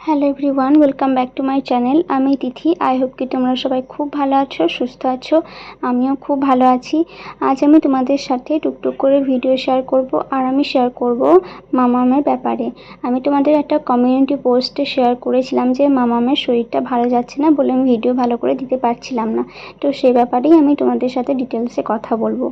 Hello everyone welcome back to my channel আমি Tithi. I hope কি তোমরা সবাই খুব ভালো আছো, সুস্থ আছো। আমিও খুব ভালো আছি। আজ আমি তোমাদের সাথে টুকটুক করে ভিডিও শেয়ার করব আর আমি শেয়ার করব মামামের ব্যাপারে। আমি তোমাদের একটা কমিউনিটি পোস্টে শেয়ার করেছিলাম যে মামামের শরীরটা ভালো যাচ্ছে না বলে আমি ভিডিও ভালো করে দিতে পারছিলাম না। তো সেই ব্যাপারেই আমি তোমাদের সাথে ডিটেলসে কথা বলব।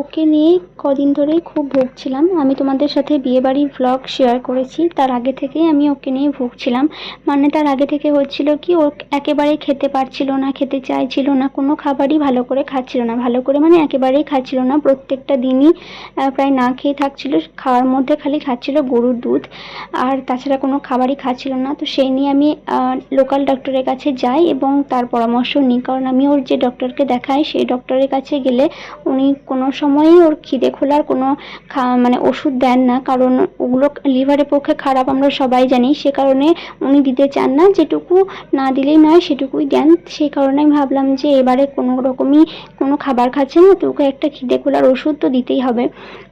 ওকে নিয়ে কদিন ধরেই খুব ভুগছিলাম। আমি তোমাদের সাথে বিয়েবাড়ির ভ্লগ শেয়ার করেছি। তার আগে থেকেই আমি ওকে নিয়ে ভুগছিলাম। মানে তার আগে থেকে হচ্ছিল কি, ও একেবারে খেতে পারছিল না, খেতে চাইছিল না, কোনো খাবারই ভালো করে খাচ্ছিল না। ভালো করে মানে একেবারেই খাচ্ছিল না। প্রত্যেকটা দিনই প্রায় না খেয়ে থাকছিল। খাওয়ার মধ্যে খালি খাচ্ছিল গরুর দুধ। আর তাছাড়া কোনো খাবারই খাচ্ছিল না। তো সেই নিয়ে আমি লোকাল ডক্টরের কাছে যাই এবং তার পরামর্শ নিই। কারণ আমি ওর যে ডক্টরকে দেখাই, সেই ডক্টরের কাছে গেলে উনি কোনো সময়ই ওর খিদে খোলার কোনো মানে ওষুধ দেন না। কারণ ওগুলো লিভারের পক্ষে খারাপ, আমরা সবাই জানি। সে কারণে উনি দিতে চান না। যেটুকু না দিলেই নয়, সেটুকুই দেন। সেই কারণে আমি ভাবলাম যে এবারে কোনো রকমই কোনো খাবার খাচ্ছে না, তো ওকে একটা খিদে খোলার ওষুধ তো দিতেই হবে।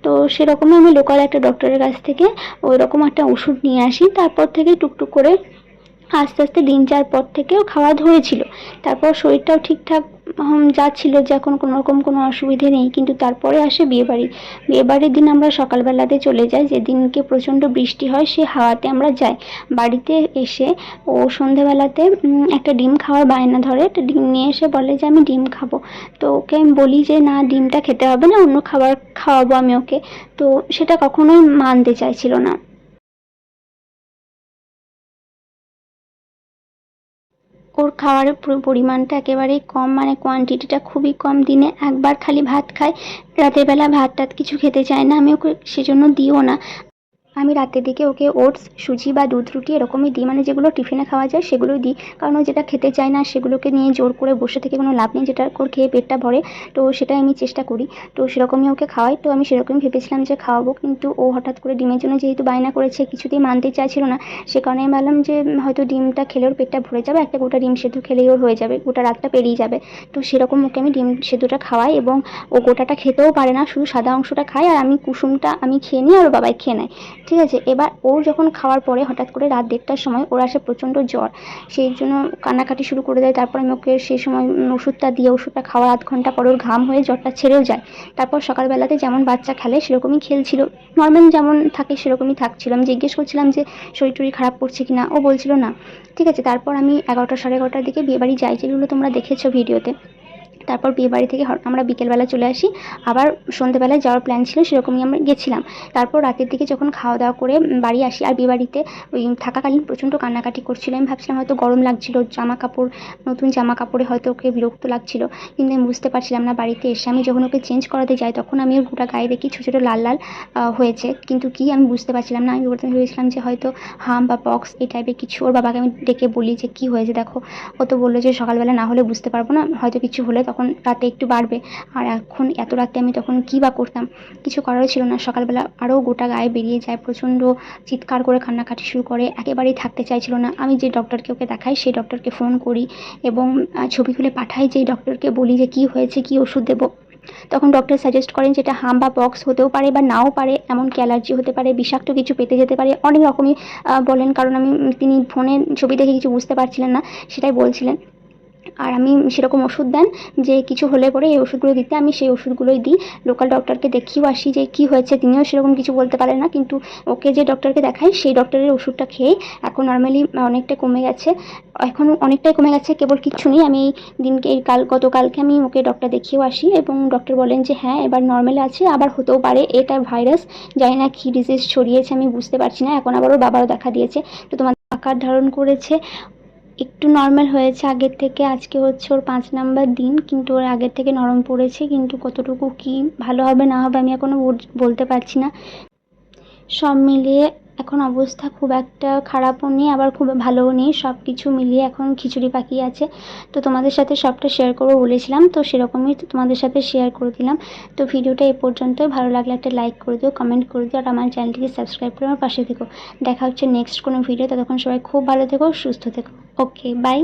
তো সেরকমই আমি লোকাল একটা ডক্টরের কাছ থেকে ওই রকম একটা ওষুধ নিয়ে আসি। তারপর থেকে টুকটুক করে আস্তে আস্তে দিন চার পর থেকেও খাওয়া ধরেছিল। তারপর শরীরটাও ঠিকঠাক যাচ্ছিল যে এখন কোনো রকম কোনো অসুবিধে নেই, কিন্তু তারপরে আসে বিয়েবাড়ি। বিয়েবাড়ির দিন আমরা সকালবেলাতে চলে যাই, যেদিনকে প্রচণ্ড বৃষ্টি হয় সে হাওয়াতে আমরা যাই। বাড়িতে এসে ও সন্ধেবেলাতে একটা ডিম খাওয়ার বায়না ধরে, একটা ডিম নিয়ে এসে বলে যে আমি ডিম খাব। তো ওকে আমি বলি যে না, ডিমটা খেতে হবে না, অন্য খাবার খাওয়াবো আমি ওকে। তো সেটা কখনোই মানতে চাইছিল না। ওর খাওয়ারের পরিমাণটা একেবারেই কম মানে কোয়ান্টিটিটা খুবই কম। দিনে একবার খালি ভাত খায়, রাতের বেলা ভাত টাত কিছু খেতে চায় না, আমি ওকে সেজন্য দিও না। আমি রাতের দিকে ওকে ওটস, সুজি বা দুধ রুটি এরকমই দিই। মানে যেগুলো টিফিনে খাওয়া যায় সেগুলোই দিই। কারণ ও যেটা খেতে চায় না সেগুলোকে নিয়ে জোর করে বসে থেকে কোনো লাভ নেই। যেটা ওর খেয়ে পেটটা ভরে, তো সেটাই আমি চেষ্টা করি। তো সেরকমই ওকে খাওয়াই। তো আমি সেরকমই ভেবেছিলাম যে খাওয়াবো। কিন্তু ও হঠাৎ করে ডিমের জন্য যেহেতু বায়না করেছে, কিছুতেই মানতে চাইছিল না। সে কারণে আমি ভাবলাম যে হয়তো ডিমটা খেলে ওর পেটটা ভরে যাবে। একটা গোটা ডিম সেদ্ধ খেলেই ওর হয়ে যাবে। গোটা রাতটা পেরিয়ে যাবে। তো সেরকম ওকে আমি ডিম সেদ্ধটা খাওয়াই এবং ও গোটাটা খেতেও পারে না। শুধু সাদা অংশটা খায় আর আমি কুসুমটা আমি খেয়ে নিই আর বাবাই খেয়ে নেয়। ঠিক আছে, এবার ওর যখন খাওয়ার পরে হঠাৎ করে রাত দেড়টার সময় ওর আসে প্রচণ্ড জ্বর। সেই জন্য কান্নাকাটি শুরু করে দেয়, তারপর আমি ওকে সেই সময় ওষুধটা দিয়ে ওষুধটা খাওয়ার আধ ঘণ্টা পর ওর ঘাম হয়ে জ্বরটা ছেড়েও যায়। তারপর সকালবেলাতে যেমন বাচ্চা খেলে সেরকমই খেলছিল। নর্মাল যেমন থাকে সেরকমই থাকছিল। আমি জিজ্ঞেস করছিলাম যে, শরীর টরীর খারাপ করছে কি না? ও বলছিল না। ঠিক আছে, তারপর আমি এগারোটা সাড়ে এগারোটার দিকে বিয়েবাড়ি যাই যেগুলো তোমরা দেখেছ ভিডিওতে। তারপর বিয়ে বাড়ি থেকে আমরা বিকেলবেলা চলে আসি। আবার সন্ধেবেলায় যাওয়ার প্ল্যান ছিল, সেরকমই আমরা গেছিলাম। তারপর রাতের দিকে যখন খাওয়া দাওয়া করে বাড়ি আসি, আর বিয়েবাড়িতে ওই থাকাকালীন প্রচণ্ড কান্নাকাটি করছিল। আমি ভাবছিলাম হয়তো গরম লাগছিল জামা কাপড় নতুন জামা কাপড়ে হয়তো ওকে বিরক্ত লাগছিল, কিন্তু আমি বুঝতে পারছিলাম না বাড়িতে এসে। আমি যখন ওকে চেঞ্জ করাতে যাই, তখন আমি ওর গোটা গায়ে দেখি ছোটো ছোটো লাল লাল হয়েছে। কিন্তু কি আমি বুঝতে পারছিলাম না। আমি প্রথমে ভেবেছিলাম যে হয়তো হাম বা পক্স এই টাইপের কিছু, ওর বাবাকে আমি ডেকে বলি যে কী হয়েছে দেখো। ও তো বলল যে সকালবেলা না হলে বুঝতে পারব না, হয়তো কিছু হলে তখন রাতে একটু বাড়বে। আর এখন এত রাতে আমি তখন কী বা করতাম? কিছু করারও ছিল না। সকালবেলা আরও গোটা গায়ে বেরিয়ে যায়। প্রচণ্ড চিৎকার করে কান্নাকাটি শুরু করে। একেবারেই থাকতে চাইছিল না। আমি যে ডক্টরকে ওকে দেখাই, সেই ডক্টরকে ফোন করি এবং ছবি তুলে পাঠাই যেই ডক্টরকে বলি যে, কী হয়েছে? কী ওষুধ দেবো? তখন ডক্টর সাজেস্ট করেন যেটা হাম বা বক্স হতেও পারে বা নাও পারে। এমনকি অ্যালার্জি হতে পারে, বিষাক্ত কিছু পেতে যেতে পারে। অনেক রকমই বলেন। কারণ আমি তিনি ফোনে ছবি দেখে কিছু বুঝতে পারছিলেন না। সেটাই বলছিলেন। আর আমি সেরকম ওষুধ দেন যে কিছু হলে পরে এই ওষুধগুলো দিতে আমি সেই ওষুধগুলোই দিই। লোকাল ডক্টরকে দেখিয়েও আসি যে কী হয়েছে, তিনিও সেরকম কিছু বলতে পারেন না। কিন্তু ওকে যে ডক্টরকে দেখাই, সেই ডক্টরের ওষুধটা খেয়ে এখন নর্মালি অনেকটা কমে গেছে। এখন অনেকটাই কমে গেছে, কেবল কিচ্ছু নেই। আমি এই দিনকে, এই কাল, গতকালকে আমি ওকে ডক্টর দেখিয়েও আসি এবং ডক্টর বলেন যে হ্যাঁ এবার নর্মাল আছে, আবার হতেও পারে, এটা ভাইরাস জানি না কী ডিজিজ ছড়িয়েছে, আমি বুঝতে পারছি না। এখন আবারও বাবারও দেখা দিয়েছে। তো তোমার আকার ধারণ করেছে। একটু নর্মাল হয়েছে আগের থেকে। আজকে হচ্ছে ওর পাঁচ নাম্বার দিন, কিন্তু ওর আগের থেকে নরম পড়েছে, কিন্তু কতটুকু কি ভালো হবে না হবে আমি এখনও বলতে পারছি না। সব মিলিয়ে এখন অবস্থা খুব একটা খারাপও নেই, আবার খুব ভালোও নেই। সব কিছু মিলিয়ে এখন খিচুড়ি পাখি আছে। তো তোমাদের সাথে সবটা শেয়ার করব বলেছিলাম, তো সেরকমই তোমাদের সাথে শেয়ার করে দিলাম। তো ভিডিওটা এ পর্যন্তই। ভালো লাগলে একটা লাইক করে দিও কমেন্ট করে দিও, আর আমার চ্যানেলটিকে সাবস্ক্রাইব করে আমার পাশে থেকো। দেখা হচ্ছে নেক্সট কোনো ভিডিও ততক্ষণ সবাই খুব ভালো থেকো, সুস্থ থেকো। Okay bye